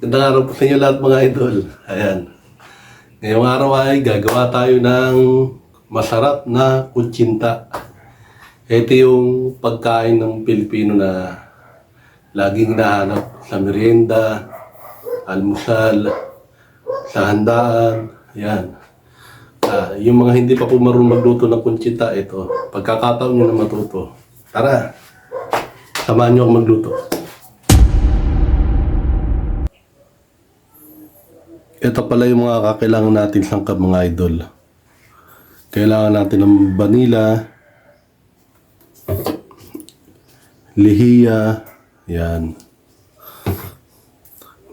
Gandang araw po sa inyo lahat mga idol. Ayan. Ngayong araw ay gagawa tayo ng masarap na kutsinta. Ito yung pagkain ng Pilipino na laging hinahanap sa merienda, almusal, sa handaan. Ayan. Ah, yung mga hindi pa po marunong magluto ng kutsinta, ito. Pagkakataon nyo na matuto. Tara, samahan nyo ako magluto. Ito pala yung mga kakailangan natin sangkap mga idol. Kailangan natin ng vanilla, lihiya, yan.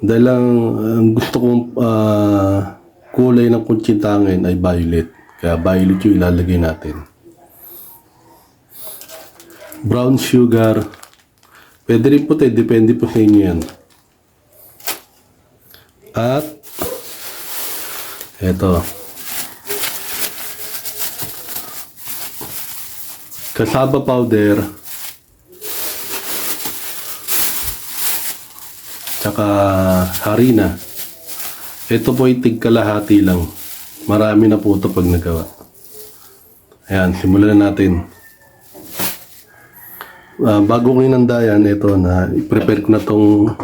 Dahil lang ang gusto kong ah, kulay ng kuntsintangin ay violet. Kaya violet yung ilalagay natin. Brown sugar. Pwede rin puti, depende po sa inyo yan. At eto. Kasaba powder. Tsaka harina. Ito po ay tigkalahati lang. Marami na po ito pag nagawa. Ayan, simulan na natin. Ah, bago ko inanda yan, ito na, i-prepare ko na tong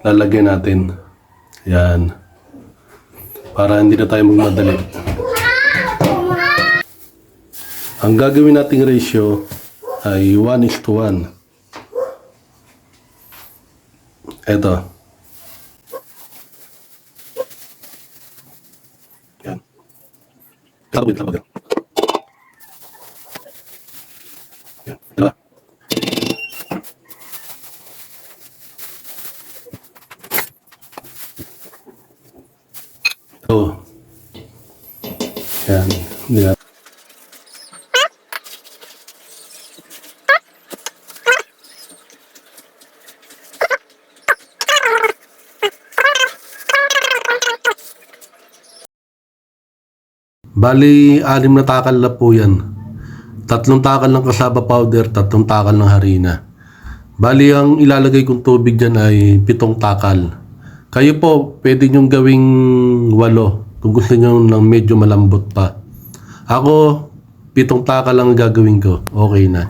lalagyan natin. Yan. Para hindi na tayo magmadali. Ang gagawin nating ratio ay 1 is to 1. Ito. Ito. Yan. Dalawa. Ito. Yan. Yan. Bali, anim na takal na po yan. Tatlong takal ng kasaba powder, tatlong takal ng harina. Bali, ang ilalagay kong tubig dyan ay pitong takal. Kayo po, pwede nyong gawing walo kung gusto nyo ng medyo malambot pa. Ako, pitong takal lang ang gagawin ko. Okay na.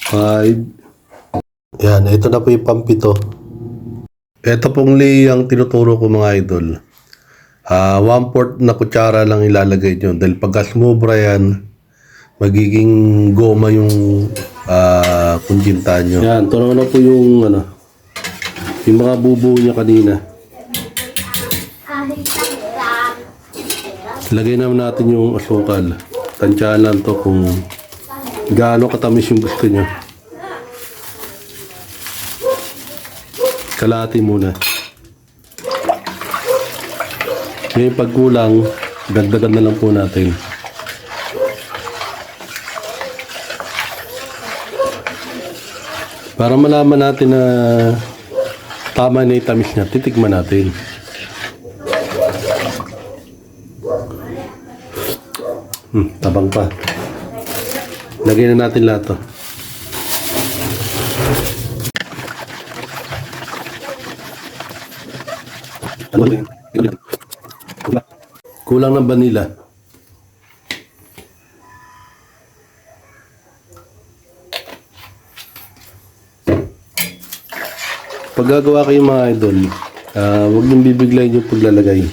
Five. Yan, ito na po yung pampito. Ito pong lay ang tinuturo ko mga idol. Ah, one fourth na kutsara lang ilalagay nyo. Dahil pagka sumobra yan, magiging goma yung ah, kunjinta nyo. Yan, tunaw na po yung ano, yung mga bubo niya kanina. Lagay naman natin yung asukal. Tansyahan lang to kung gaano katamis yung gusto nyo. Kalahati muna. Ngayon pag kulang, dagdagan na lang po natin. Para malaman natin na tama na yung tamis niya, titikman natin. Hmm, tabang pa. Lagyan na natin lahat to. Ano. Kulang ng vanilla. Pag gagawa kayo mga idol, ah, huwag niyong bibiglayin yung paglalagay.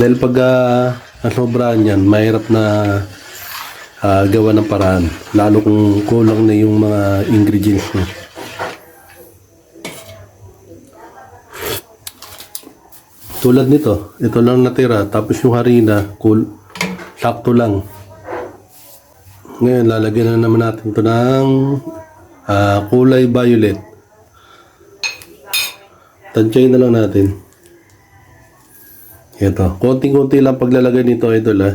Dahil pag uh, nasobrahan yan, mahirap na ah, gawa ng paraan. Lalo kung kulang na yung mga ingredients niya. Tulad nito, ito lang natira. Tapos yung harina, cool, sakto lang. Ngayon, lalagyan na naman natin ito ng ah, kulay violet. Tansyahin na lang natin. Ito. Konting-konti lang paglalagay nito, idol ha.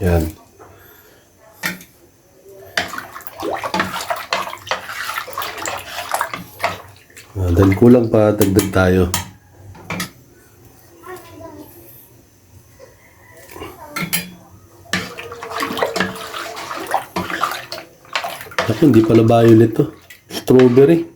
Yan. Ah, dahil kulang pa, dagdag tayo. Ako, hindi pala violet to. Strawberry.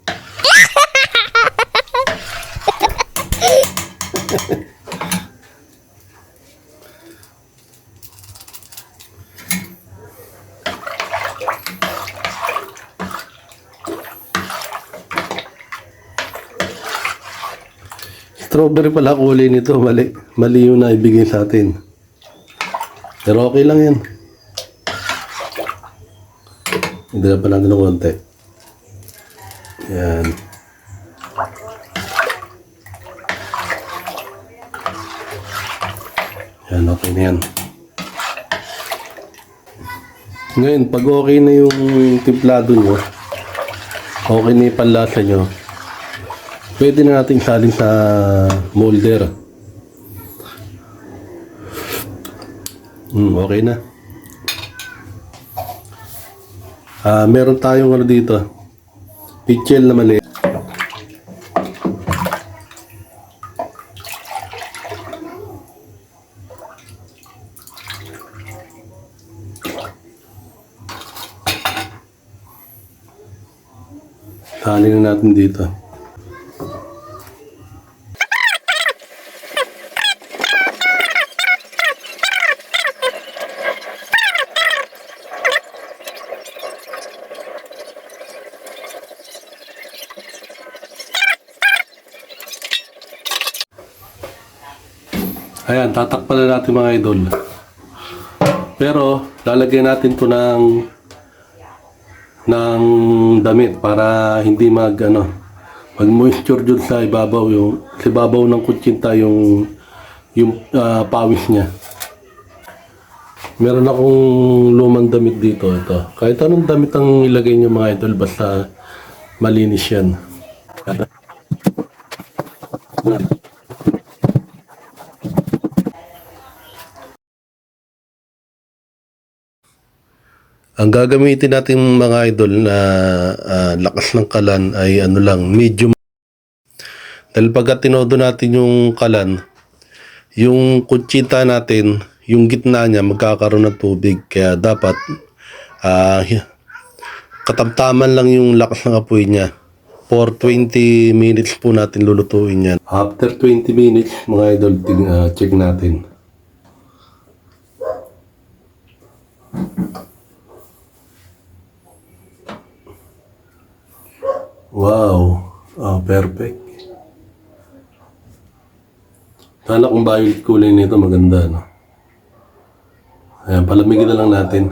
Strawberry pala kulay nito. Mali. Mali yung naibigay sa atin. Pero okay lang yan. Hindi pa natin ng konti. Yan. Yan, okay na yan. Ngayon, pag okay na yung timplado nyo, okay na yung panlasa nyo, pwede na natin salin sa molder. Hmm, okay na. Ah, meron tayong ano dito. Pichel na mali. Salin na natin dito. Ayan, tatakpan na natin mga idol. Pero, lalagyan natin to ng ng damit para hindi mag ano mag moisture dun sa ibabaw yung sa ibabaw ng kutsinta yung yung ah, pawis niya. Meron akong lumang damit dito ito. Kahit anong damit ang ilagay niyo mga idol basta malinis yan. Ang gagamitin natin mga idol na ah, lakas ng kalan ay ano lang, medium. Dahil pagka tinodo natin yung kalan, yung kutsita natin, yung gitna niya magkakaroon ng tubig. Kaya dapat hi- katamtaman lang yung lakas ng apoy niya. For 20 minutes po natin lulutuin yan. After 20 minutes, mga idol, ah, check natin. Wow. Oh, perfect. Sana kung violet kulay nito maganda, no? Ayan, palamigin na lang natin.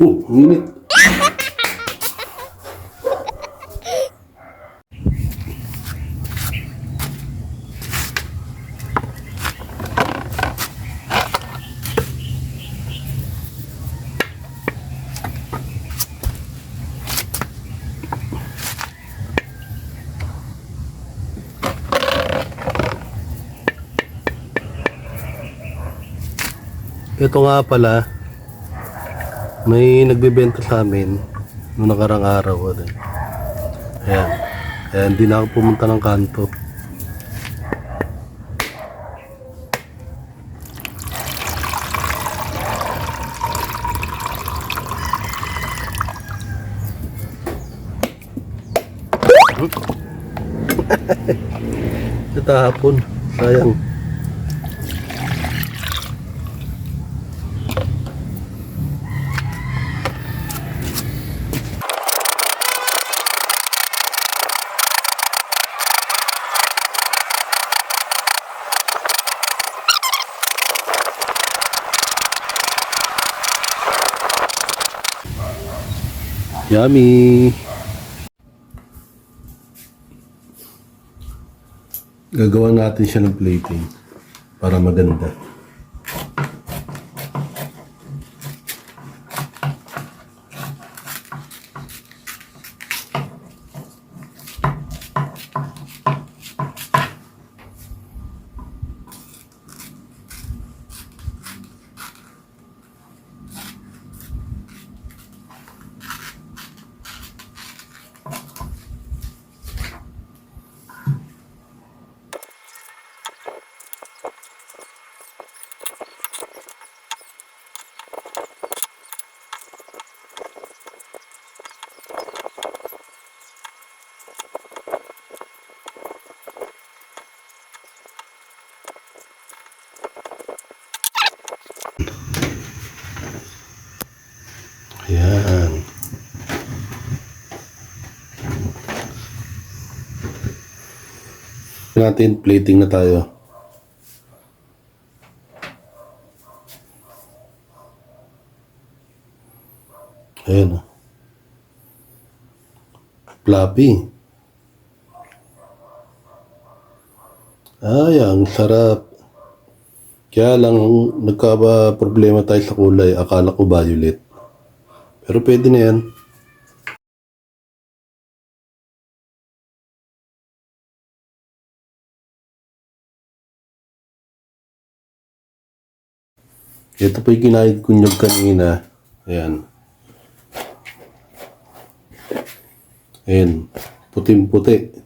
Oh, ang init. Ito nga pala, may nagbebenta sa amin noong nakarang araw. Ano. Ayan. Kaya hindi na ako pumunta ng kanto. Ito hapon. Sayang. Yummy! Gagawa natin siya ng plating para maganda. Yan. natin plating na tayo. Ayan. oh. Fluffy. Ay, ang sarap. Kaya lang, nagkaba problema tayo sa kulay. Akala ko violet. Pero pwede na yan. Ito po yung kinahid ko kanina. Ayan. Ayan. Puting-puti.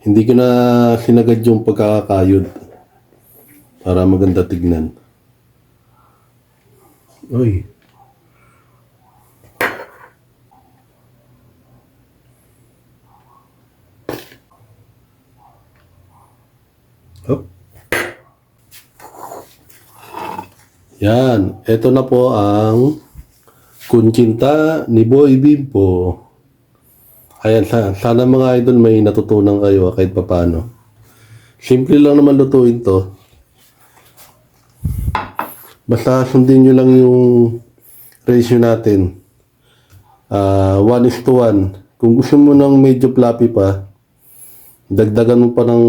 Hindi ko na sinagad yung pagkakakayod. Para maganda tignan. Uy. Yan. Ito na po ang kunchinta ni Boy Bimpo. Ayan, sa- sana mga idol may natutunan kayo ah, kahit papano. Simple lang naman lutuin to. Basta sundin nyo lang yung ratio natin. Ah, 1 is to 1. Kung gusto mo ng medyo fluffy pa, dagdagan mo pa ng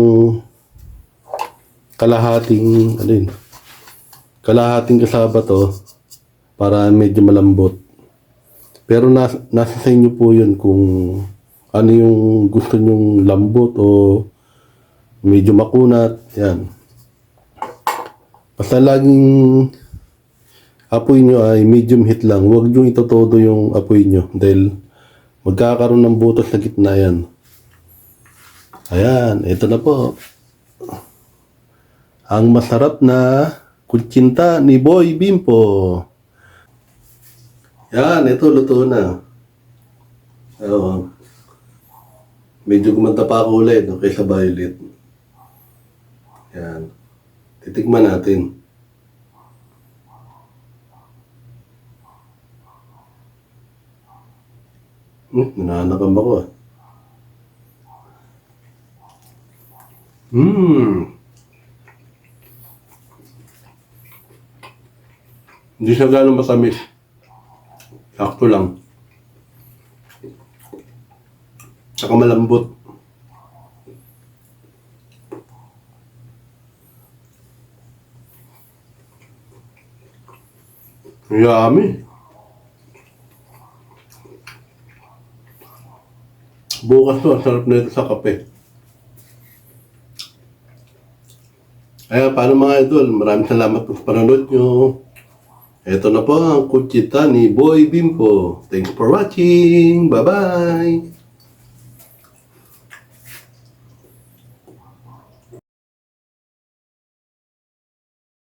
kalahating, ano yun, kalahating kasaba to para medyo malambot. Pero nas, nasa sa inyo po yun kung ano yung gusto nyong lambot o medyo makunat. Yan. Basta laging apoy nyo ay medium heat lang. Huwag nyo itotodo yung apoy nyo dahil magkakaroon ng butas sa gitna yan. Ayan, ito na po. Ang masarap na kutsinta ni Boy Bimpo. Yan, ito luto na. Oo. Medyo gumanda pa ako ulit no, kaysa violet. Yan. Titikman natin. Hmm, nananakam ako ah. Hmm. Hindi siya gano'ng matamis. Sakto lang. Saka malambot. Yummy. Bukas to, ang sarap na ito sa kape. Kaya paano mga idol, maraming salamat po sa panonood nyo. Ito na po ang kutsita ni Boy Bimpo. Thanks for watching. Bye-bye.